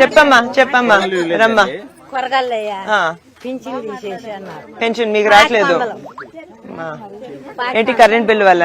చెప్పమ్మా చెప్పమ్మా రమ్మా. కొరగాలయ్యా తీసేసి అన్నారు. పెన్షన్ మీకు రావట్లేదు. ఏంటి కరెంట్ బిల్ వల్ల?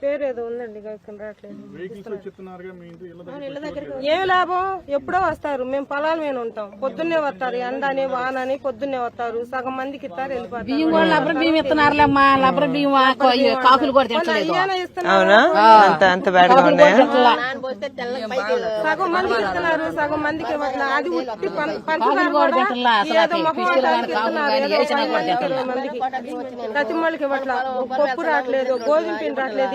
పేరు ఏదో ఉందండి రావట్లేదు. ఏం లాభం? ఎప్పుడో వస్తారు మేము పొలాల మీద ఉంటాం. పొద్దున్నే వస్తారు ఎండని వానని పొద్దున్నే వస్తారు. సగం మందికి ఇస్తారు వెళ్ళిపోతారు. బియ్యం కూడా లబ్బర బియ్యం ఇస్తున్నారులేమ్మా లబ్బర బియ్యం కాకులు కూడా తింటలేదు సగం మందికి ఇస్తున్నారు సగం మందికి ఇవ్వట్లేదు అది ఉట్టి పంచదార కూడా ఏదో మందికి. ప్రతి వాళ్ళకి ఇవ్వట్లేదు పప్పు రావట్లేదు గోధుమ పిండి రావట్లేదు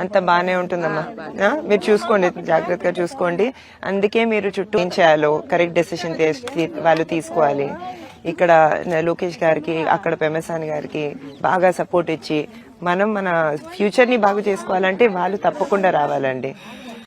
అంత బాగానే ఉంటుందమ్మా. మీరు చూసుకోండి జాగ్రత్తగా చూసుకోండి. అందుకే మీరు చుట్టూ ఏం చేయాలో కరెక్ట్ డెసిషన్ వాళ్ళు తీసుకోవాలి. ఇక్కడ లోకేష్ గారికి అక్కడ పెమసాని గారికి బాగా సపోర్ట్ ఇచ్చి మనం మన ఫ్యూచర్ని బాగు చేసుకోవాలంటే వాళ్ళు తప్పకుండా రావాలండి.